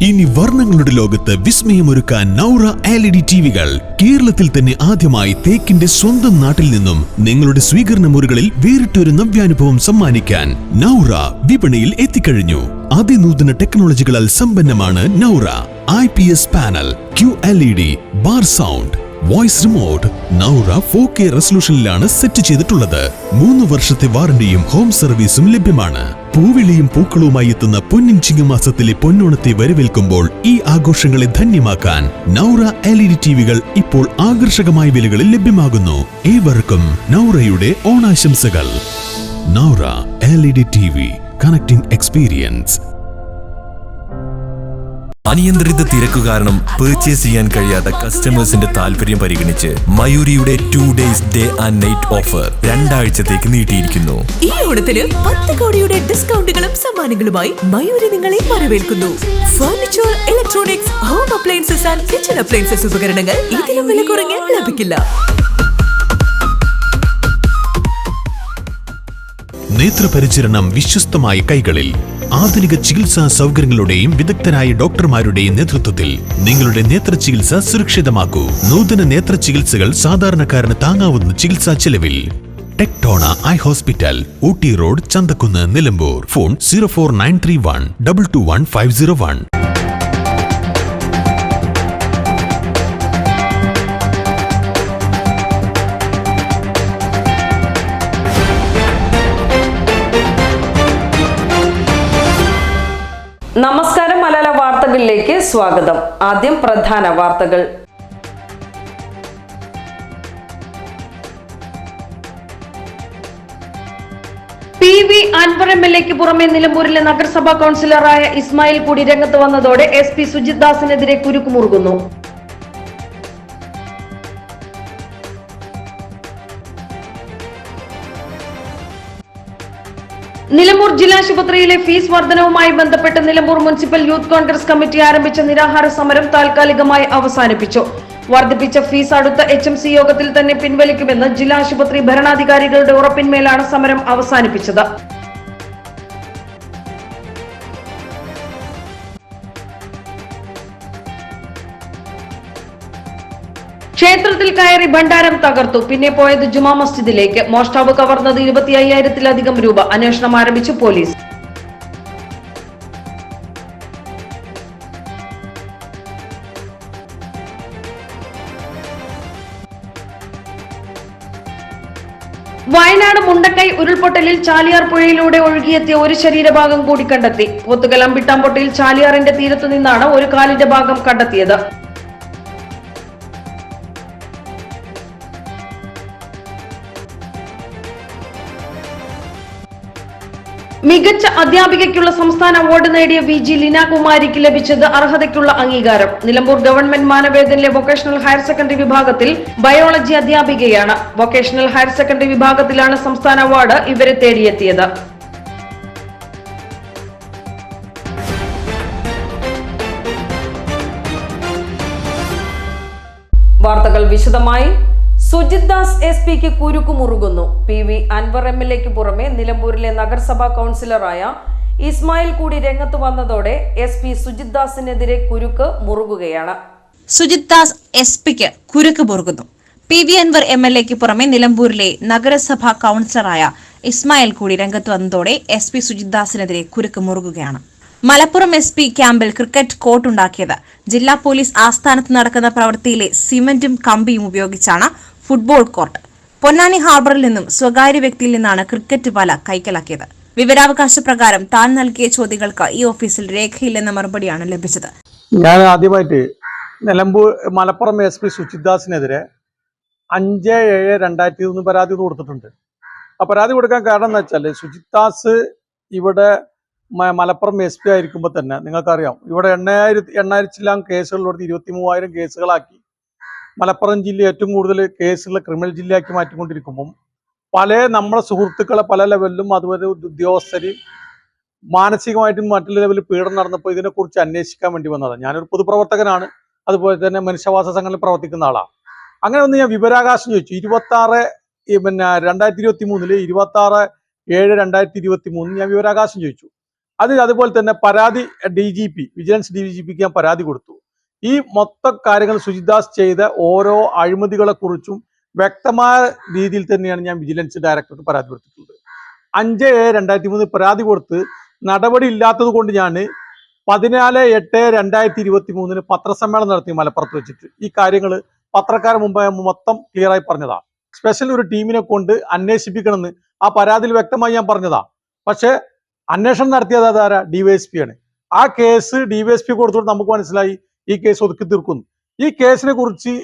ഇനി വർണങ്ങളുടെ ലോകത്ത് വിസ്മയമൊരുക്കാൻ നൗറ എൽ ഇ ഡി ടിവികൾ കേരളത്തിൽ തന്നെ ആദ്യമായി തേക്കിന്റെ സ്വന്തം നാട്ടിൽ നിന്നും നിങ്ങളുടെ സ്വീകരണ മുറികളിൽ വേറിട്ടൊരു നവ്യാനുഭവം സമ്മാനിക്കാൻ നൗറ വിപണിയിൽ എത്തിക്കഴിഞ്ഞു. അതിനൂതന ടെക്നോളജികളാൽ സമ്പന്നമാണ് Naura. I P S panel Q L E D bar sound voice remote Naura four K റെസൊല്യൂഷനിലാണ് set ചെയ്തിട്ടുള്ളത്. മൂന്ന് വർഷത്തെ വാറണ്ടിയും ഹോം സർവീസും ലഭ്യമാണ്. പൂവിളിയും പൂക്കളുമായി എത്തുന്ന പൊന്നിൻ ചിങ്ങമാസത്തിലെ പൊന്നോണത്തെ വരവേൽക്കുമ്പോൾ ഈ ആഘോഷങ്ങളെ ധന്യമാക്കാൻ നൗറ എൽ ഇ ഡി ടിവികൾ ഇപ്പോൾ ആകർഷകമായ വിലകളിൽ ലഭ്യമാകുന്നു. ഏവർക്കും നൗറയുടെ ഓണാശംസകൾ. Naura L E D T V connecting experience അനിയന്ത്രിത തിരക്ക് കാരണം പേർച്ചേസ് ചെയ്യാൻ കഴിയാത്ത കസ്റ്റമേഴ്സിന്റെ താല്പര്യം പരിഗണിച്ച് മയൂരിയുടെ two days day and night offer രണ്ടാഴ്ചത്തേക്ക് നീട്ടിയിരിക്കുന്നു. ഈ ഓണത്തിന് പത്ത് കോടിയുടെ ഡിസ്കൗണ്ടുകളും സമ്മാനങ്ങളുമായി മയൂരി നിങ്ങളെ വരവേൽക്കുന്നു. Furniture electronics home appliances and kitchen appliances ഉപകരണങ്ങൾ ഇതിലും വില കുറഞ്ഞ് ലഭിക്കില്ല. നേത്രപരിചരണം വിശ്വസ്തമായ കൈകളിൽ ആധുനിക ചികിത്സാ സൗകര്യങ്ങളുടെയും വിദഗ്ധരായ ഡോക്ടർമാരുടെയും നേതൃത്വത്തിൽ നിങ്ങളുടെ നേത്ര ചികിത്സ സുരക്ഷിതമാക്കൂ. നൂതന നേത്ര ചികിത്സകൾ സാധാരണക്കാരന് താങ്ങാവുന്ന ചികിത്സാ ചെലവിൽ. Tectona eye hospital Ooty road Chanthakkunnu Nilambur. Phone zero four nine three one double two one five zero one. സ്വാഗതം. ആദ്യം പ്രധാന വാർത്തകൾ. P V Anvar M L എക്ക് പുറമെ നിലമ്പൂരിലെ നഗരസഭാ കൗൺസിലറായ ഇസ്മായിൽ കൂടി രംഗത്ത് വന്നതോടെ എസ് പി സുജിത് ദാസിനെതിരെ കുരുക്കുമുറുകുന്നു നിലമ്പൂർ ജില്ലാശുപത്രിയിലെ ഫീസ് വർധനവുമായി ബന്ധപ്പെട്ട് Nilambur municipal youth Congress committee ആരംഭിച്ച നിരാഹാര സമരം താൽക്കാലികമായി അവസാനിപ്പിച്ചു. വർദ്ധിപ്പിച്ച ഫീസ് അടുത്ത എച്ച് എം സി യോഗത്തിൽ തന്നെ പിൻവലിക്കുമെന്ന് ജില്ലാശുപത്രി ഭരണാധികാരികളുടെ ഉറപ്പിന്മേലാണ് സമരം അവസാനിപ്പിച്ചത്. ക്ഷേത്രത്തിൽ കയറി ഭണ്ഡാരം തകർത്തു. പിന്നെ പോയത് ജുമാ മസ്ജിദിലേക്ക്. മോഷ്ടാവ് കവർന്നത് ഇരുപത്തി അയ്യായിരത്തിലധികം രൂപ. അന്വേഷണം ആരംഭിച്ചു പോലീസ്. വയനാട് മുണ്ടക്കൈ ഉരുൾപൊട്ടലിൽ ചാലിയാർ പുഴയിലൂടെ ഒഴുകിയെത്തിയ ഒരു ശരീരഭാഗം കൂടി കണ്ടെത്തി. പോത്തുകലം അമ്പിട്ടാമ്പൊട്ടിയിൽ ചാലിയാറിന്റെ തീരത്തു നിന്നാണ് ഒരു കാലിന്റെ ഭാഗം കണ്ടെത്തിയത്. മികച്ച അധ്യാപികയ്ക്കുള്ള സംസ്ഥാന അവാർഡ് നേടിയ വി ജി ലീനാകുമാരിക്ക് ലഭിച്ചത് അർഹതയ്ക്കുള്ള അംഗീകാരം. നിലമ്പൂർ ഗവൺമെന്റ് മാനവേദനിലെ വൊക്കേഷണൽ ഹയർ സെക്കൻഡറി വിഭാഗത്തിൽ ബയോളജി അധ്യാപികയാണ്. വൊക്കേഷണൽ ഹയർ സെക്കൻഡറി വിഭാഗത്തിലാണ് സംസ്ഥാന അവാർഡ് ഇവരെ തേടിയെത്തിയത്. വാർത്തകൾ വിശദമായി. സുജിത് ദാസ് എസ് പിക്ക് കുരുക്കുമുറുകുന്നു. P V Anvar M L എക്ക് പുറമെ നിലമ്പൂരിലെ നഗരസഭാ കൗൺസിലറായ ഇസ്മായിൽ കൂടി രംഗത്ത് വന്നതോടെ എസ് പി സുജിത് ദാസിനെതിരെ കുരുക്ക് മുറുകുകയാണ്. സുജിത് ദാസ് എസ് പിക്ക് കുരുക്ക് മുറുകുന്നു. P V Anvar M L എക്ക് പുറമെ നിലമ്പൂരിലെ നഗരസഭാ കൗൺസിലറായ ഇസ്മായിൽ കൂടി രംഗത്ത് വന്നതോടെ എസ് പി സുജിത് ദാസിനെതിരെ കുരുക്ക് മുറുകുകയാണ്. മലപ്പുറം എസ് പി ക്യാമ്പിൽ ക്രിക്കറ്റ് കോർട്ടുണ്ടാക്കിയത്. ജില്ലാ പോലീസ് ആസ്ഥാനത്ത് നടക്കുന്ന പ്രവൃത്തിയിലെ സിമന്റും കമ്പിയും ഉപയോഗിച്ചാണ് ഫുട്ബോൾ കോർട്ട്. പൊന്നാനി ഹാർബറിൽ നിന്നും സ്വകാര്യ വ്യക്തിയിൽ നിന്നാണ് ക്രിക്കറ്റ് വല കൈക്കലാക്കിയത്. വിവരാവകാശ പ്രകാരം താൻ നൽകിയ ചോദ്യങ്ങൾക്ക് ഈ ഓഫീസിൽ രേഖയില്ലെന്ന മറുപടിയാണ് ലഭിച്ചത്. ഞാൻ ആദ്യമായിട്ട് നിലമ്പൂർ മലപ്പുറം എസ് പി സുചിദാസിനെതിരെ അഞ്ച് ഏഴ് രണ്ടായിരത്തി ഒന്ന് പരാതി കൊടുത്തിട്ടുണ്ട്. ആ പരാതി കൊടുക്കാൻ കാരണം എന്ന് വെച്ചാൽ സുജിത്താസ് ഇവിടെ മലപ്പുറം എസ് പി ആയിരിക്കുമ്പോൾ തന്നെ നിങ്ങൾക്കറിയാം ഇവിടെ എണ്ണായിരത്തി എണ്ണായിരത്തിലാം കേസുകളിലോട് ഇരുപത്തി മൂവായിരം കേസുകളാക്കി മലപ്പുറം ജില്ല ഏറ്റവും കൂടുതൽ കേസുള്ള ക്രിമിനൽ ജില്ലയാക്കി മാറ്റിക്കൊണ്ടിരിക്കുമ്പം പല നമ്മുടെ സുഹൃത്തുക്കളെ പല ലെവലിലും അതുപോലെ ഉദ്യോഗസ്ഥര് മാനസികമായിട്ടും മറ്റു ലെവലിൽ പീഡനം നടന്നപ്പോൾ ഇതിനെക്കുറിച്ച് അന്വേഷിക്കാൻ വേണ്ടി വന്നതാണ് ഞാനൊരു പൊതുപ്രവർത്തകനാണ്. അതുപോലെ തന്നെ മനുഷ്യവാസ സംഘങ്ങളിൽ പ്രവർത്തിക്കുന്ന ആളാണ് അങ്ങനെ ഒന്ന് ഞാൻ വിവരാകാശം ചോദിച്ചു. ഇരുപത്തി ആറ് പിന്നെ രണ്ടായിരത്തി ഇരുപത്തി മൂന്നിൽ ഇരുപത്തി ആറ് ഏഴ് രണ്ടായിരത്തി ഇരുപത്തി മൂന്നിൽ ഞാൻ വിവരാകാശം ചോദിച്ചു. അതിൽ അതുപോലെ തന്നെ പരാതി D G P vigilance D G പിക്ക് ഞാൻ പരാതി കൊടുത്തു. ഈ മൊത്ത കാര്യങ്ങൾ സുജിദാസ് ചെയ്ത ഓരോ അഴിമതികളെ കുറിച്ചും വ്യക്തമായ രീതിയിൽ തന്നെയാണ് ഞാൻ വിജിലൻസ് ഡയറക്ടർക്ക് പരാതി കൊടുത്തിട്ടുള്ളത് അഞ്ച് ഏഴ് രണ്ടായിരത്തി മൂന്ന് പരാതി കൊടുത്ത് നടപടി ഇല്ലാത്തത് കൊണ്ട് ഞാൻ പതിനാല് എട്ട് രണ്ടായിരത്തി ഇരുപത്തി മൂന്നിന് പത്രസമ്മേളനം നടത്തി മലപ്പുറത്ത് വെച്ചിട്ട്. ഈ കാര്യങ്ങൾ പത്രക്കാരെ മുമ്പ് മൊത്തം ക്ലിയറായി പറഞ്ഞതാണ് പറഞ്ഞതാ. സ്പെഷ്യൽ ഒരു ടീമിനെ കൊണ്ട് അന്വേഷിപ്പിക്കണമെന്ന് ആ പരാതിയിൽ വ്യക്തമായി ഞാൻ പറഞ്ഞതാ. പക്ഷേ അന്വേഷണം നടത്തിയത് അതാരാ? ഡിവൈഎസ്പി ആണ് ആ കേസ് ഡിവൈഎസ്പി കൊടുത്തോണ്ട് നമുക്ക് മനസ്സിലായി ഈ കേസ് ഒതുക്കി തീർക്കുന്നു. ഈ കേസിനെ കുറിച്ച്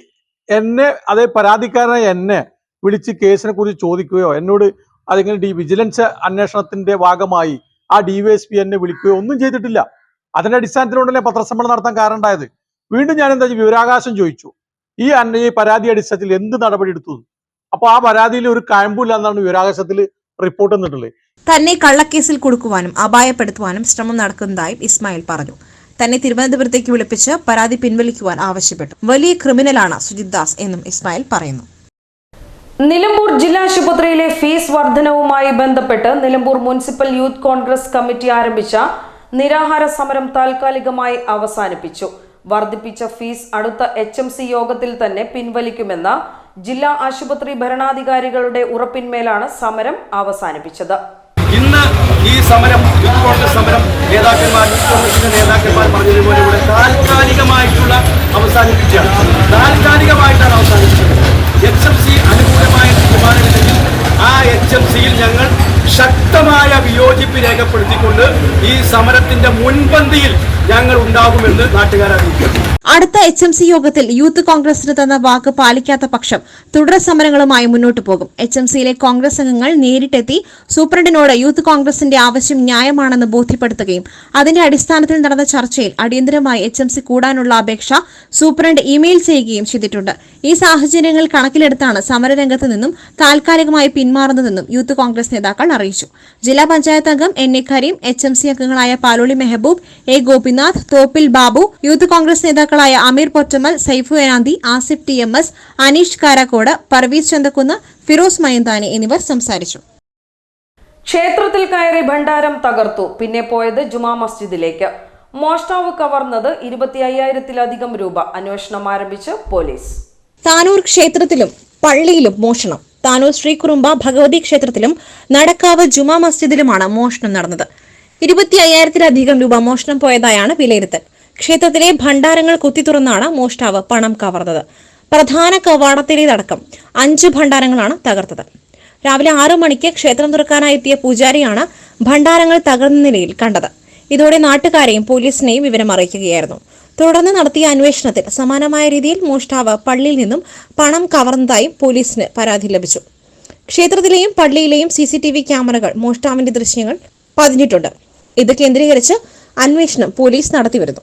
എന്നെ അതേ പരാതിക്കാരനായ എന്നെ വിളിച്ച് കേസിനെ കുറിച്ച് ചോദിക്കുകയോ എന്നോട് അതിങ്ങനെ ഡി വിജിലൻസ് അന്വേഷണത്തിന്റെ ഭാഗമായി ആ ഡിവൈഎസ്പി എന്നെ വിളിക്കുകയോ ഒന്നും ചെയ്തിട്ടില്ല. അതിന്റെ അടിസ്ഥാനത്തിലുണ്ടല്ലേ പത്രസമ്മേളനം നടത്താൻ കാരണം ഉണ്ടായത് വീണ്ടും ഞാൻ എന്താ വിവരാകാശം ചോദിച്ചു. ഈ ഈ പരാതി അടിസ്ഥാനത്തിൽ എന്ത് നടപടി എടുത്തു അപ്പൊ ആ പരാതിയിൽ ഒരു കഴമ്പില്ല എന്നാണ് വിവരാകാശത്തിൽ റിപ്പോർട്ട് തന്നിട്ടുള്ളത് തന്നെ കള്ളക്കേസിൽ കൊടുക്കുവാനും അപായപ്പെടുത്തുവാനും ശ്രമം നടക്കുന്നതായും ഇസ്മായിൽ പറഞ്ഞു. തന്നെ തിരുവനന്തപുരത്തേക്ക് വിളിപ്പിച്ച് പരാതി പിൻവലിക്കുവാൻ ആവശ്യപ്പെട്ടു. വലിയ ക്രിമിനലാണ് സുജിത് ദാസ് എന്നും ഇസ്മായിൽ പറയുന്നു. നിലമ്പൂർ ജില്ലാ ആശുപത്രിയിലെ ഫീസ് വർധനവുമായി ബന്ധപ്പെട്ട് Nilambur municipal youth Congress committee ആരംഭിച്ച നിരാഹാര സമരം താൽക്കാലികമായി അവസാനിപ്പിച്ചു. വർദ്ധിപ്പിച്ച ഫീസ് അടുത്ത എച്ച് എം സി യോഗത്തിൽ തന്നെ പിൻവലിക്കുമെന്ന ജില്ലാ ആശുപത്രി ഭരണാധികാരികളുടെ ഉറപ്പിന്മേലാണ് സമരം അവസാനിപ്പിച്ചത്. ഇന്ന് ഈ സമരം യൂത്ത് കോൺഗ്രസ് സമരം നേതാക്കന്മാർ യൂത്ത് കോൺഗ്രസിന്റെ നേതാക്കന്മാർ പറഞ്ഞതുപോലെ ഇവിടെ താൽക്കാലികമായിട്ടുള്ള അവസാനിപ്പിച്ചാണ് താൽക്കാലികമായിട്ടാണ് അവസാനിപ്പിച്ചത് എച്ച് എം സി അനുകൂലമായ തീരുമാനമില്ലെങ്കിൽ ആ എച്ച് എം സിയിൽ ഞങ്ങൾ ശക്തമായ വിയോജിപ്പ് രേഖപ്പെടുത്തിക്കൊണ്ട് ഈ സമരത്തിന്റെ മുൻപന്തിയിൽ ഞങ്ങൾ ഉണ്ടാകുമെന്ന് അടുത്ത എച്ച് എം സി യോഗത്തിൽ യൂത്ത് കോൺഗ്രസിന് തന്ന വാക്ക് പാലിക്കാത്ത പക്ഷം തുടർ സമരങ്ങളുമായി മുന്നോട്ടു പോകും. എച്ച് എം സിയിലെ കോൺഗ്രസ് അംഗങ്ങൾ നേരിട്ടെത്തി സൂപ്രണ്ടിനോട് യൂത്ത് കോൺഗ്രസിന്റെ ആവശ്യം ന്യായമാണെന്ന് ബോധ്യപ്പെടുത്തുകയും അതിന്റെ അടിസ്ഥാനത്തിൽ നടന്ന ചർച്ചയിൽ അടിയന്തരമായി എച്ച് എം സി കൂടാനുള്ള അപേക്ഷ സൂപ്രണ്ട് ഇമെയിൽ ചെയ്യുകയും ചെയ്തിട്ടുണ്ട്. ഈ സാഹചര്യങ്ങൾ കണക്കിലെടുത്താണ് സമരരംഗത്ത് നിന്നും താൽക്കാലികമായി പിന്മാറുന്നതെന്നും യൂത്ത് കോൺഗ്രസ് നേതാക്കൾ അറിയിച്ചു. ജില്ലാ പഞ്ചായത്ത് അംഗം N A Karim H M C അംഗങ്ങളായ പാലോളി മെഹബൂബ് എ ഗോപിനാഥ് തോപ്പിൽ ബാബു യൂത്ത് കോൺഗ്രസ് നേതാക്കളായ Ameer Pottamal Saifu Enanthi Asif T M S Aneesh Karakode Parvez Chanthakkunnu Firoz Mayanthani എന്നിവർ സംസാരിച്ചു. ക്ഷേത്രത്തിൽ കയറി ഭണ്ഡാരം തകർത്തു. പിന്നെ പോയത് ജുമാ മസ്ജിദിലേക്ക്. മോഷ്ടാവ് കവർന്നത് ഇരുപത്തി അയ്യായിരത്തിലധികം രൂപ. അന്വേഷണം ആരംഭിച്ച് പോലീസ്. താനൂർ ക്ഷേത്രത്തിലും പള്ളിയിലും മോഷണം. താനൂർ ശ്രീകുറുമ്പ ഭഗവതി ക്ഷേത്രത്തിലും നടക്കാവ് ജുമാ മസ്ജിദിലുമാണ് മോഷണം നടന്നത്. ഇരുപത്തി അയ്യായിരത്തിലധികം രൂപ മോഷണം പോയതായാണ് വിലയിരുത്തൽ. ക്ഷേത്രത്തിലെ ഭണ്ഡാരങ്ങൾ കുത്തിത്തുറന്നാണ് മോഷ്ടാവ് പണം കവർന്നത്. പ്രധാന കവാടത്തിലേതടക്കം അഞ്ച് ഭണ്ഡാരങ്ങളാണ് തകർത്തത്. രാവിലെ ആറു മണിക്ക് ക്ഷേത്രം തുറക്കാനായി എത്തിയ പൂജാരിയാണ് ഭണ്ഡാരങ്ങൾ തകർന്ന നിലയിൽ കണ്ടത്. ഇതോടെ നാട്ടുകാരെയും പോലീസിനെയും വിവരം അറിയിക്കുകയായിരുന്നു. തുടർന്ന് നടത്തിയ അന്വേഷണത്തിൽ സമാനമായ രീതിയിൽ മോഷ്ടാവ് പള്ളിയിൽ നിന്നും പണം കവർന്നതായും പോലീസിന് പരാതി ലഭിച്ചു. ക്ഷേത്രത്തിലെയും പള്ളിയിലെയും സി ക്യാമറകൾ മോഷ്ടാവിന്റെ ദൃശ്യങ്ങൾ പതിഞ്ഞിട്ടുണ്ട്. ഇത് കേന്ദ്രീകരിച്ച് അന്വേഷണം പോലീസ് നടത്തിവരുന്നു.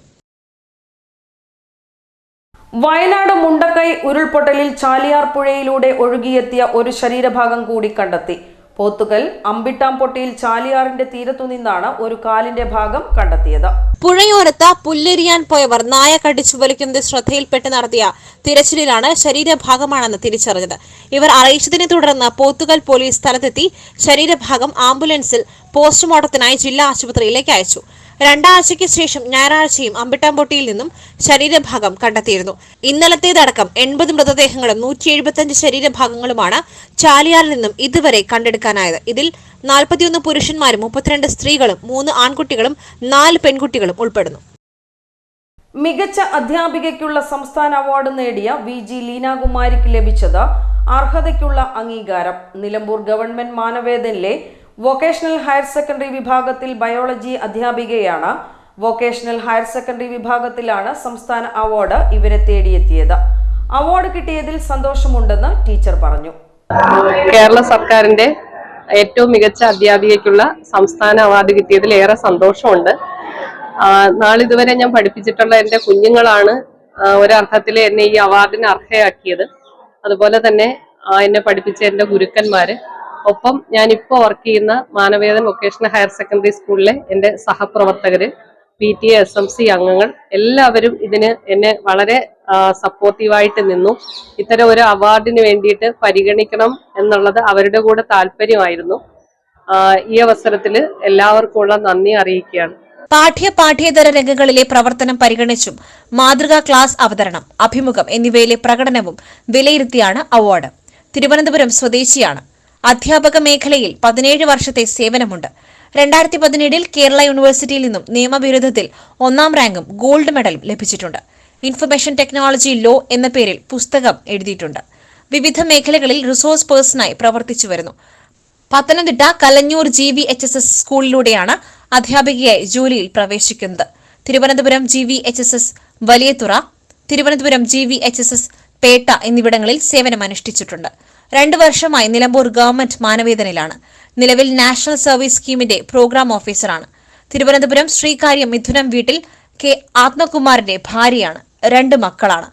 വയനാട് മുണ്ടക്കൈ ഉരുൾപൊട്ടലിൽ ചാലിയാർ പുഴയിലൂടെ ഒഴുകിയെത്തിയ ഒരു ശരീരഭാഗം കൂടി കണ്ടെത്തി. പോത്തുകൽ അമ്പിട്ടാംപൊട്ടിയിൽ ചാലിയാറിന്റെ തീരത്തു നിന്നാണ് ഒരു കാലിന്റെ ഭാഗം കണ്ടെത്തിയത്. പുഴയോരത്ത് പുല്ലെരിയാൻ പോയവർ നായ കടിച്ചു വലിക്കുന്നത് ശ്രദ്ധയിൽപ്പെട്ട് നടത്തിയ തിരച്ചിലിലാണ് ശരീരഭാഗമാണെന്ന് തിരിച്ചറിഞ്ഞത്. ഇവർ അറിയിച്ചതിനെ തുടർന്ന് പോത്തുകൽ പോലീസ് സ്ഥലത്തെത്തി ശരീരഭാഗം ആംബുലൻസിൽ പോസ്റ്റ്മോർട്ടത്തിനായി ജില്ലാ ആശുപത്രിയിലേക്ക് അയച്ചു. രണ്ടാഴ്ചയ്ക്ക് ശേഷം ഞായറാഴ്ചയും അമ്പിട്ടാംപൊട്ടിയിൽ നിന്നും ശരീരഭാഗം കണ്ടെത്തിയിരുന്നു. ഇന്നലത്തേതടക്കം എൺപത് മൃതദേഹങ്ങളും നൂറ്റി എഴുപത്തിയഞ്ച് ശരീരഭാഗങ്ങളുമാണ് ചാലിയാറിൽ നിന്നും ഇതുവരെ കണ്ടെടുക്കാനായത്. ഇതിൽ നാൽപ്പത്തിയൊന്ന് പുരുഷന്മാരും മുപ്പത്തിരണ്ട് സ്ത്രീകളും മൂന്ന് ആൺകുട്ടികളും നാല് പെൺകുട്ടികളും ഉൾപ്പെടുന്നു. മികച്ച അധ്യാപികയ്ക്കുള്ള സംസ്ഥാന അവാർഡ് നേടിയ വി ജി ലീനാകുമാരിക്ക് ലഭിച്ചത് അർഹതയ്ക്കുള്ള അംഗീകാരം. നിലമ്പൂർ ഗവൺമെന്റ് മാനവേദനിലെ വൊക്കേഷണൽ ഹയർ സെക്കൻഡറി വിഭാഗത്തിൽ ബയോളജി അധ്യാപികയാണ്. വൊക്കേഷണൽ ഹയർ സെക്കൻഡറി വിഭാഗത്തിലാണ് സംസ്ഥാന അവാർഡ് ഇവരെ തേടിയെത്തിയത്. അവാർഡ് കിട്ടിയതിൽ സന്തോഷമുണ്ടെന്ന് ടീച്ചർ പറഞ്ഞു. കേരള സർക്കാരിന്റെ ഏറ്റവും മികച്ച അധ്യാപികയ്ക്കുള്ള സംസ്ഥാന അവാർഡ് കിട്ടിയതിൽ ഏറെ സന്തോഷമുണ്ട്. നാളിതുവരെ ഞാൻ പഠിപ്പിച്ചിട്ടുള്ള എന്റെ കുഞ്ഞുങ്ങളാണ് ഒരർത്ഥത്തിൽ എന്നെ ഈ അവാർഡിന് അർഹയാക്കിയത്. അതുപോലെ തന്നെ എന്നെ പഠിപ്പിച്ച എന്റെ ഗുരുക്കന്മാര് ഒപ്പം ഞാൻ ഇപ്പോൾ വർക്ക് ചെയ്യുന്ന മാനവേദൻ വൊക്കേഷണൽ ഹയർ സെക്കൻഡറി സ്കൂളിലെ എന്റെ സഹപ്രവർത്തകർ P T S M C അംഗങ്ങൾ എല്ലാവരും ഇതിന് എന്നെ വളരെ സപ്പോർട്ടീവായിട്ട് നിന്നു. ഇത്തരം ഒരു അവാർഡിന് വേണ്ടിയിട്ട് പരിഗണിക്കണം എന്നുള്ളത് അവരുടെ കൂടെ താല്പര്യമായിരുന്നു. ഈ അവസരത്തിൽ എല്ലാവർക്കുമുള്ള നന്ദി അറിയിക്കുകയാണ്. പാഠ്യ പാഠ്യേതര രംഗങ്ങളിലെ പ്രവർത്തനം പരിഗണിച്ചും മാതൃകാ ക്ലാസ് അവതരണം അഭിമുഖം എന്നിവയിലെ പ്രകടനവും വിലയിരുത്തിയാണ് അവാർഡ്. തിരുവനന്തപുരം സ്വദേശിയാണ് അധ്യാപക മേഖലയിൽ പതിനേഴ് വർഷത്തെ സേവനമുണ്ട്. രണ്ടായിരത്തി പതിനേഴിൽ കേരള യൂണിവേഴ്സിറ്റിയിൽ നിന്നും നിയമബിരുദത്തിൽ ഒന്നാം റാങ്കും ഗോൾഡ് മെഡലും ലഭിച്ചിട്ടുണ്ട്. ഇൻഫർമേഷൻ ടെക്നോളജി ലോ എന്ന പേരിൽ പുസ്തകം എഴുതിയിട്ടുണ്ട്. വിവിധ മേഖലകളിൽ റിസോഴ്സ് പേഴ്സണായി പ്രവർത്തിച്ചു വരുന്നു. Pathanamthitta Kalanjoor G V H S S സ്കൂളിലൂടെയാണ് അധ്യാപികയായി ജോലിയിൽ പ്രവേശിക്കുന്നത്. Thiruvananthapuram G V H S S Valiyathura Thiruvananthapuram G V H S S Pettah എന്നിവിടങ്ങളിൽ സേവനമനുഷ്ഠിച്ചിട്ടുണ്ട്. രണ്ടു വർഷമായി നിലമ്പൂർ ഗവൺമെന്റ് മാനവേദനയിലാണ്. നിലവിൽ നാഷണൽ സർവീസ് സ്കീമിന്റെ പ്രോഗ്രാം ഓഫീസറാണ്. തിരുവനന്തപുരം ശ്രീകാര്യം മിഥുനം വീട്ടിൽ കെ ആത്മകുമാറിന്റെ ഭാര്യയാണ്. രണ്ട് മക്കളാണ്.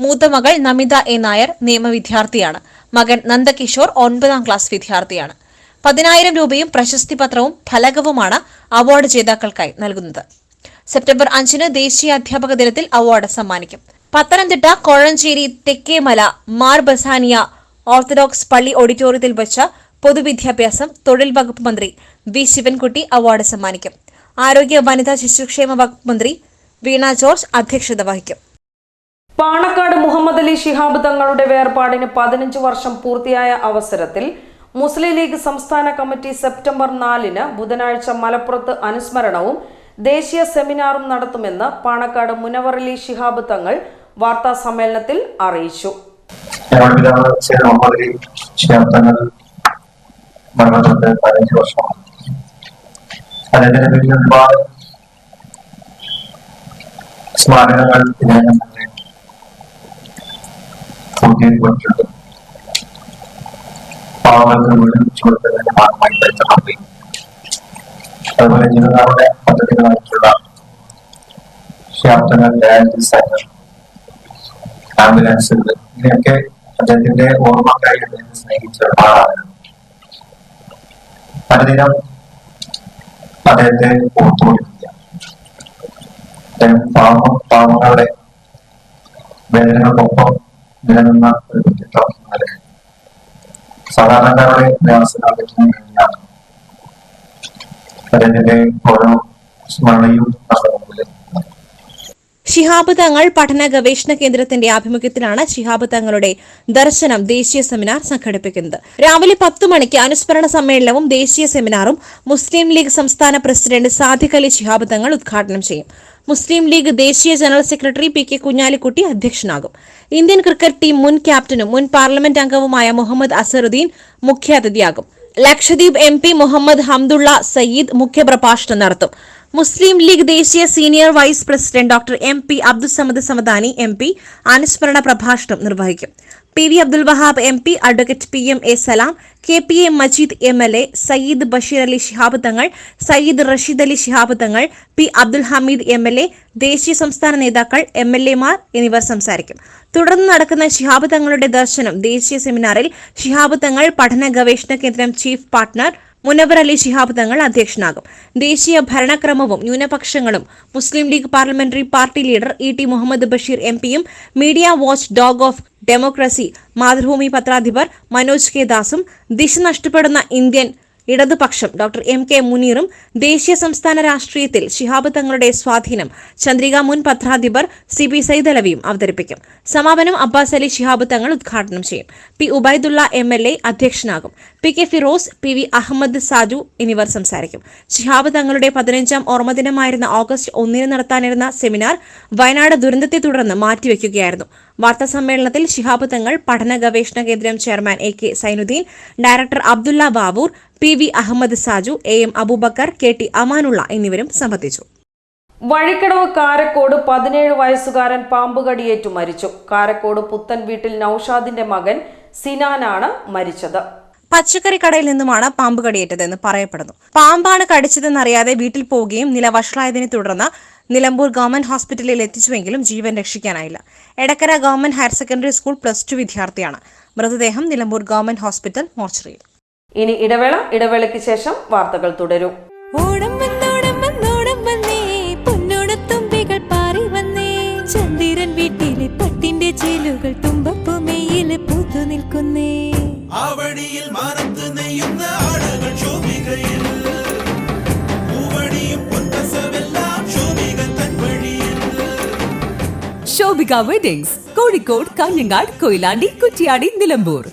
മൂത്ത മകൾ നമിത എ. നായർ നിയമവിദ്യാർത്ഥിയാണ്. മകൻ നന്ദകിഷോർ ഒൻപതാം ക്ലാസ് വിദ്യാർത്ഥിയാണ്. പതിനായിരം രൂപയും പ്രശസ്തി പത്രവും ഫലകവുമാണ് അവാർഡ് ജേതാക്കൾക്കായി നൽകുന്നത്. സെപ്റ്റംബർ അഞ്ചിന് ദേശീയ അധ്യാപക ദിനത്തിൽ അവാർഡ് സമ്മാനിക്കും. പത്തനംതിട്ട കോഴഞ്ചേരി തെക്കേമല മാർ ബസാനിയ ഓർത്തഡോക്സ് പള്ളി ഓഡിറ്റോറിയത്തിൽ വെച്ച പൊതുവിദ്യാഭ്യാസം തൊഴിൽ വകുപ്പ് മന്ത്രി വി ശിവൻകുട്ടി അവാർഡ് സമ്മാനിക്കും. ആരോഗ്യ വനിതാ ശിശുക്ഷേമ വകുപ്പ് മന്ത്രി വീണ ജോർജ് അധ്യക്ഷത വഹിക്കും. പാണക്കാട് മുഹമ്മദ് അലി ശിഹാബ് തങ്ങളുടെ വേർപാടിന് പതിനഞ്ച് വർഷം പൂർത്തിയായ അവസരത്തിൽ മുസ്ലിം ലീഗ് സംസ്ഥാന കമ്മിറ്റി സെപ്റ്റംബർ നാലിന് ബുധനാഴ്ച മലപ്പുറത്ത് അനുസ്മരണവും ദേശീയ സെമിനാറും നടത്തുമെന്ന് പാണക്കാട് മുനവറലി ശിഹാബ് തങ്ങൾ വാർത്താ സമ്മേളനത്തിൽ അറിയിച്ചു. ഞങ്ങളുടെ പിതാവ് സേന ചേർത്തങ്ങൾ മരണപ്പെട്ട് പതിനഞ്ച് വർഷമാണ് അദ്ദേഹത്തിന്റെ പേരിൽ ഒരുപാട് സ്മാരകങ്ങൾ ഇതിനകം തന്നെ പൂർത്തീകരിക്കപ്പെട്ടിട്ടുണ്ട് പാവങ്ങൾക്ക് വീട് ചുമതലയുടെ ഭാഗമായി പൈത്തപ്പള്ളി അതുപോലെ ജനതാവിടെ പദ്ധതികളായിട്ടുള്ള ശാബ്ദങ്ങൾ ഡയാലിസിസ് സെന്റർ ആംബുലൻസ് ഇതിനൊക്കെ അദ്ദേഹത്തിന്റെ ഓർമ്മക്കായി അദ്ദേഹം സ്നേഹിച്ച ഒരുപാടാണ് അനുദിനം അദ്ദേഹത്തെ ഓർത്തുകൊണ്ടിരിക്കുക. അദ്ദേഹം പാവ പാവങ്ങളുടെ വേദനകൾക്കൊപ്പം നിലനിന്ന ഒരു വ്യക്തിത്വം സാധാരണക്കാരുടെ പ്രയാസങ്ങൾ പറ്റുന്ന കഴിഞ്ഞാണ് അദ്ദേഹത്തിന്റെ ഓരോ സ്മരണയും നമ്മുടെ മുമ്പിൽ ശിഹാബ് തങ്ങൾ പഠന ഗവേഷണ കേന്ദ്രത്തിന്റെ ആഭിമുഖ്യത്തിലാണ് ശിഹാബ് തങ്ങളുടെ ദർശനം ദേശീയ സെമിനാർ സംഘടിപ്പിക്കുന്നത്. രാവിലെ പത്ത് മണിക്ക് അനുസ്മരണ സമ്മേളനവും ദേശീയ സെമിനാറും മുസ്ലിം ലീഗ് സംസ്ഥാന പ്രസിഡന്റ് സാദിഖ് അലി ശിഹാബ് തങ്ങൾ ഉദ്ഘാടനം ചെയ്യും. മുസ്ലിം ലീഗ് ദേശീയ general secretary P K Kunhalikutty അധ്യക്ഷനാകും. Indian cricket team മുൻ ക്യാപ്റ്റനും മുൻ പാർലമെന്റ് അംഗവുമായ മുഹമ്മദ് അസറുദ്ദീൻ മുഖ്യാതിഥിയാകും. ലക്ഷദ്വീപ് എം പി മുഹമ്മദ് ഹംദുള്ള സയ്യിദ് മുഖ്യപ്രഭാഷണം നടത്തും. മുസ്ലിം ലീഗ് ദേശീയ senior vice president doctor M P Abdussamad Samadani M P അനുസ്മരണ പ്രഭാഷണം നിർവഹിക്കും. P V Abdul Wahab M P advocate P M A Salam K P A Majeed M L A Sayyid Basheer Ali Shihab Thangal Sayyid Rasheed Ali Shihab Thangal P Abdul Hameed M L A ദേശീയ സംസ്ഥാന നേതാക്കൾ M L എമാർ എന്നിവർ സംസാരിക്കും. തുടർന്ന് നടക്കുന്ന ശിഹാബ് തങ്ങളുടെ ദർശനം ദേശീയ സെമിനാറിൽ ശിഹാബ് തങ്ങൾ പഠന ഗവേഷണ കേന്ദ്രം ചീഫ് പാർട്ട്ണർ മുനവർ അലി ശിഹാബ് തങ്ങൾ അധ്യക്ഷനാകും. ദേശീയ ഭരണക്രമവും ന്യൂനപക്ഷങ്ങളും Muslim League parliamentary party leader E T Muhammad Basheer M പിയും media watch dog of democracy Mathrubhumi പത്രാധിപർ Manoj K ദാസും ദിശ നഷ്ടപ്പെടുന്ന ഇന്ത്യൻ ഇടതുപക്ഷം ഡോക്ടർ എം. കെ. മുനീറും ദേശീയ സംസ്ഥാന രാഷ്ട്രീയത്തിൽ ശിഹാബ് തങ്ങളുടെ സ്വാധീനം ചന്ദ്രിക മുൻ പത്രാധിപർ സി. ബി സൈദലവിയും അവതരിപ്പിക്കും. സമാപനം അബ്ബാസ് അലി ശിഹാബ് തങ്ങൾ ഉദ്ഘാടനം ചെയ്യും. P. Ubaidullah M. L. A അധ്യക്ഷനാകും. P. K. Firoz P. V. Ahmed Saju എന്നിവർ സംസാരിക്കും. ശിഹാബ് തങ്ങളുടെ പതിനഞ്ചാം ഓർമ്മദിനമായിരുന്ന ഓഗസ്റ്റ് ഒന്നിന് നടത്താനിരുന്ന സെമിനാർ വയനാട് ദുരന്തത്തെ തുടർന്ന് മാറ്റിവെക്കുകയായിരുന്നു. വാർത്താ സമ്മേളനത്തിൽ ശിഹാബ് തങ്ങൾ പഠന ഗവേഷണ കേന്ദ്രം chairman A K Zainuddin director Abdulla Bavoor P V Ahmed Saju A M Abubacker K T Amanulla എന്നിവരും സംബന്ധിച്ചു. വഴിക്കടവ് കാരക്കോട് പതിനേഴ് വയസ്സുകാരൻ പാമ്പുകടിയേറ്റു മരിച്ചു. കാരക്കോട് പുത്തൻ വീട്ടിൽ നൌഷാദിന്റെ മകൻ സിനാനാണ് മരിച്ചത്. പച്ചക്കറി കടയിൽ നിന്നുമാണ് പാമ്പ് കടിയേറ്റതെന്ന് പറയപ്പെടുന്നു. പാമ്പാണ് കടിച്ചതെന്നറിയാതെ വീട്ടിൽ പോവുകയും നില വഷളായതിനെ തുടർന്ന് നിലമ്പൂർ ഗവൺമെന്റ് ഹോസ്പിറ്റലിൽ എത്തിച്ചുവെങ്കിലും ജീവൻ രക്ഷിക്കാനായില്ല. Edakkara government higher secondary school plus two വിദ്യാർത്ഥിയാണ്. മൃതദേഹം നിലമ്പൂർ ഗവൺമെന്റ് ഹോസ്പിറ്റൽ മോർച്ചറിയിൽ. ഇനി ഇടവേള ഇടവേളയ്ക്ക് ശേഷം വാർത്തകൾ തുടരും. ഓണം വന്നോണം വന്നോണം വന്നേ. പൊന്നോണത്തുമ്പികൾ പാറി വന്നേ. ചന്ദിരൻ വീട്ടിലെ പട്ടിന്റെ ചേലുകൾ ശോഭിക വെഡിങ്സ് കോഴിക്കോട് കാഞ്ഞങ്ങാട് കൊയിലാണ്ടി കുറ്റിയാടി നിലമ്പൂർ.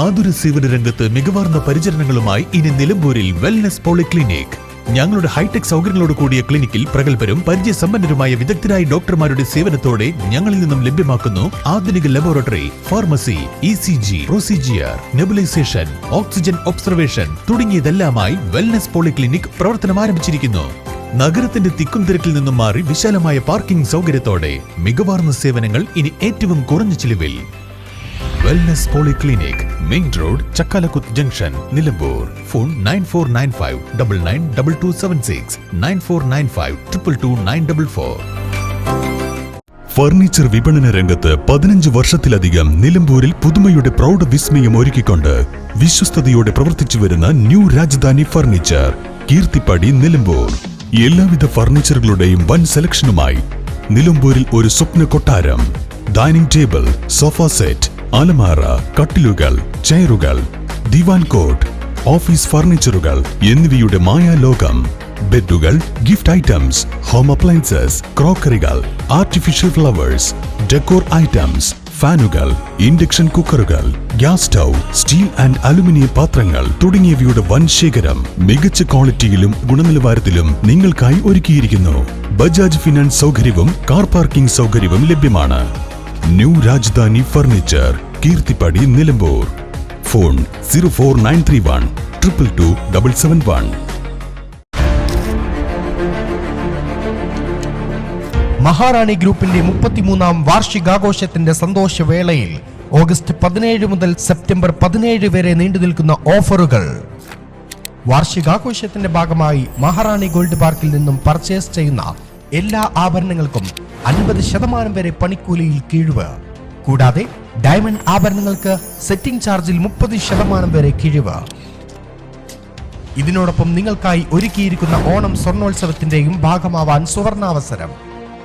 ആതുര സേവന രംഗത്ത് മികവാർന്ന പരിചരണങ്ങളുമായി ഇനി നിലമ്പൂരിൽ വെൽനസ് പോളിക്ലിനിക് ഞങ്ങളുടെ ഹൈടെക് സൗകര്യങ്ങളോട് കൂടിയ ക്ലിനിക്കിൽ പ്രഗത്ഭരും പരിചയസമ്പന്നരുമായ വിദഗ്ധരായ ഡോക്ടർമാരുടെ സേവനത്തോടെ ഞങ്ങളിൽ നിന്നും ലഭ്യമാക്കുന്നു ആധുനിക laboratory pharmacy E C G procedure nebulisation oxygen observation തുടങ്ങിയതെല്ലാമായി wellness polyclinic പ്രവർത്തനം ആരംഭിച്ചിരിക്കുന്നു. നഗരത്തിന്റെ തിക്കും തിരക്കിൽ നിന്നും മാറി വിശാലമായ പാർക്കിംഗ് സൗകര്യത്തോടെ മികവാർന്ന സേവനങ്ങൾ ഇനി ഏറ്റവും കുറഞ്ഞ ചിലവിൽ. Wellness polyclinic main road Chakkalakuthu junction Nilambur. Phone nine four nine five double nine double two seven six nine four nine five triple two nine double four furniture വിപണന രംഗത്ത് പതിനഞ്ച് വർഷത്തിലധികം നിലമ്പൂരിൽ പുതുമയുടെ പ്രൗഢ വിസ്മയം ഒരുക്കിക്കൊണ്ട് വിശ്വസ്തയോടെ പ്രവർത്തിച്ചു വരുന്ന ന്യൂ രാജധാനി ഫർണിച്ചർ കീർത്തിപ്പടി നിലമ്പൂർ. എല്ലാവിധ ഫർണിച്ചറുകളുടെയും വൻ സെലക്ഷനുമായി നിലമ്പൂരിൽ ഒരു സ്വപ്ന കൊട്ടാരം. ഡൈനിങ് ടേബിൾ സോഫ സെറ്റ് അലമാറ കട്ടിലുകൾ ചെയറുകൾ ദിവാൻ കോട്ട് ഓഫീസ് ഫർണിച്ചറുകൾ എന്നിവയുടെ മായാലോകം. ബെഡുകൾ ഗിഫ്റ്റ് ഐറ്റംസ് ഹോം അപ്ലയൻസസ് ക്രോക്കറികൾ ആർട്ടിഫിഷ്യൽ ഫ്ലവേഴ്സ് ഡെക്കോർ ഐറ്റംസ് ഫാനുകൾ induction കുക്കറുകൾ gas stove steel and aluminium പാത്രങ്ങൾ തുടങ്ങിയവയുടെ വൻ ശേഖരം മികച്ച ക്വാളിറ്റിയിലും ഗുണനിലവാരത്തിലും നിങ്ങൾക്കായി ഒരുക്കിയിരിക്കുന്നു. ബജാജ് ഫിനാൻസ് സൗകര്യവും കാർ പാർക്കിംഗ് സൗകര്യവും ലഭ്യമാണ്. New Rajadhani furniture Keerthippadi Nilambur. Phone zero four nine three one triple two double seven one. Maharani ഗ്രൂപ്പിന്റെ മുപ്പത്തിമൂന്നാം വാർഷികാഘോഷത്തിന്റെ സന്തോഷവേളയിൽ ഓഗസ്റ്റ് പതിനേഴ് മുതൽ സെപ്റ്റംബർ പതിനേഴ് വരെ നീണ്ടു നിൽക്കുന്ന ഓഫറുകൾ. വാർഷികാഘോഷത്തിന്റെ ഭാഗമായി മഹാറാണി ഗോൾഡ് പാർക്കിൽ നിന്നും പർച്ചേസ് ചെയ്യുന്ന എല്ലാ ആഭരണങ്ങൾക്കും അൻപത് ശതമാനം വരെ പണിക്കൂലിയിൽ കിഴിവ്. കൂടാതെ ഡയമണ്ട് ആഭരണങ്ങൾക്ക് സെറ്റിംഗ് ചാർജിൽ മുപ്പത് ശതമാനം വരെ കിഴിവ്. ഇതിനോടൊപ്പം നിങ്ങൾക്കായി ഒരുക്കിയിരിക്കുന്ന ഓണം സ്വർണോത്സവത്തിന്റെയും ഭാഗമാവാൻ സുവർണാവസരം.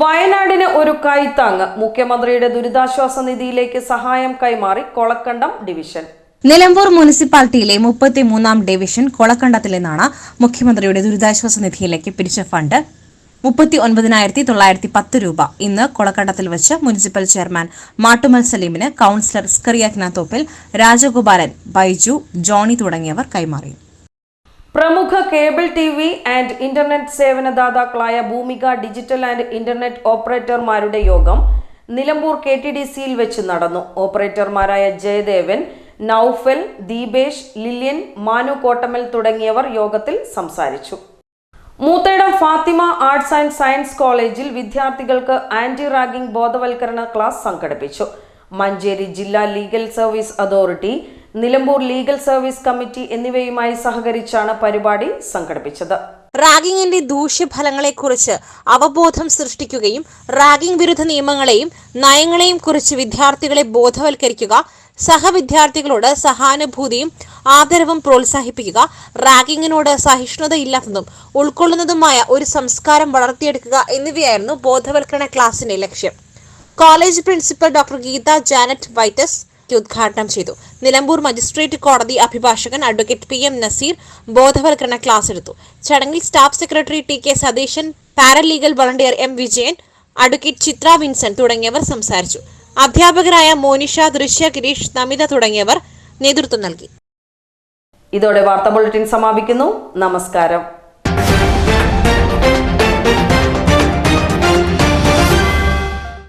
വയനാടിന് ഒരു കൈത്താങ്ങ് മുഖ്യമന്ത്രിയുടെ ദുരിതാശ്വാസ നിധിയിലേക്ക് സഹായം കൈമാറി കൊളക്കണ്ടം ഡിവിഷൻ. നിലമ്പൂർ മുനിസിപ്പാലിറ്റിയിലെ മുപ്പത്തിമൂന്നാം ഡിവിഷൻ കൊളക്കണ്ടത്തിൽ നിന്നാണ് മുഖ്യമന്ത്രിയുടെ ദുരിതാശ്വാസ നിധിയിലേക്ക് പിരിച്ച ഫണ്ട്. മുപ്പത്തി ഒൻപതിനായിരത്തി തൊള്ളായിരത്തി പത്ത് രൂപ. ഇന്ന് കൊളക്കണ്ടത്തിൽ വെച്ച് മുനിസിപ്പൽ ചെയർമാൻ മാട്ടുമൽ സലീമിന് കൌൺസിലർ സ്കറിയാക്ന തോപ്പിൽ രാജഗോപാലൻ ബൈജു ജോണി തുടങ്ങിയവർ കൈമാറി. പ്രമുഖ cable T V and internet സേവനദാതാക്കളായ Bhoomika digital and internet ഓപ്പറേറ്റർമാരുടെ യോഗം നിലമ്പൂർ കെ ടി ഡി സിയിൽ വെച്ച് നടന്നു. ഓപ്പറേറ്റർമാരായ ജയദേവൻ നൌഫൽ ദീപേഷ് ലില്യൻ മാനു കോട്ടമൽ തുടങ്ങിയവർ യോഗത്തിൽ സംസാരിച്ചു. Moothedam Fathima arts and science കോളേജിൽ വിദ്യാർത്ഥികൾക്ക് ആന്റി റാഗിംഗ് ബോധവൽക്കരണ ക്ലാസ് സംഘടിപ്പിച്ചു. മഞ്ചേരി ജില്ലാ legal service authority Nilambur legal service committee എന്നിവയുമായി സഹകരിച്ചാണ് പരിപാടി സംഘടിപ്പിച്ചത്. റാഗിങ്ങിന്റെ ദൂഷ്യഫലങ്ങളെക്കുറിച്ച് അവബോധം സൃഷ്ടിക്കുകയും റാഗിംഗ് വിരുദ്ധ നിയമങ്ങളെയും നയങ്ങളെയും കുറിച്ച് വിദ്യാർത്ഥികളെ ബോധവൽക്കരിക്കുക സഹവിദ്യാർത്ഥികളോട് സഹാനുഭൂതിയും ആദരവും പ്രോത്സാഹിപ്പിക്കുക റാഗിങ്ങിനോട് സഹിഷ്ണുതയില്ലാത്തതും ഉൾക്കൊള്ളുന്നതുമായ ഒരു സംസ്കാരം വളർത്തിയെടുക്കുക എന്നിവയായിരുന്നു ബോധവൽക്കരണ ക്ലാസിന്റെ ലക്ഷ്യം. College principal doctor Geetha Janet Vitus ഉദ്ഘാടനം ചെയ്തു. നിലമ്പൂർ മജിസ്ട്രേറ്റ് കോടതി അഭിഭാഷകൻ അഡ്വക്കേറ്റ് പി എം നസീർ ബോധവൽക്കരണ ക്ലാസ് എടുത്തു. ചടങ്ങിൽ staff secretary T K Satheesan paralegal volunteer M Vijayan advocate Chithra Vinson തുടങ്ങിയവർ സംസാരിച്ചു. അധ്യാപകരായ മോനിഷ ദൃശ്യ ഗിരീഷ് നമിത തുടങ്ങിയവർ നേതൃത്വം നൽകി. ഇതോടെ വാർത്താ ബുള്ളറ്റിൻ സമാപിക്കുന്നു. നമസ്കാരം.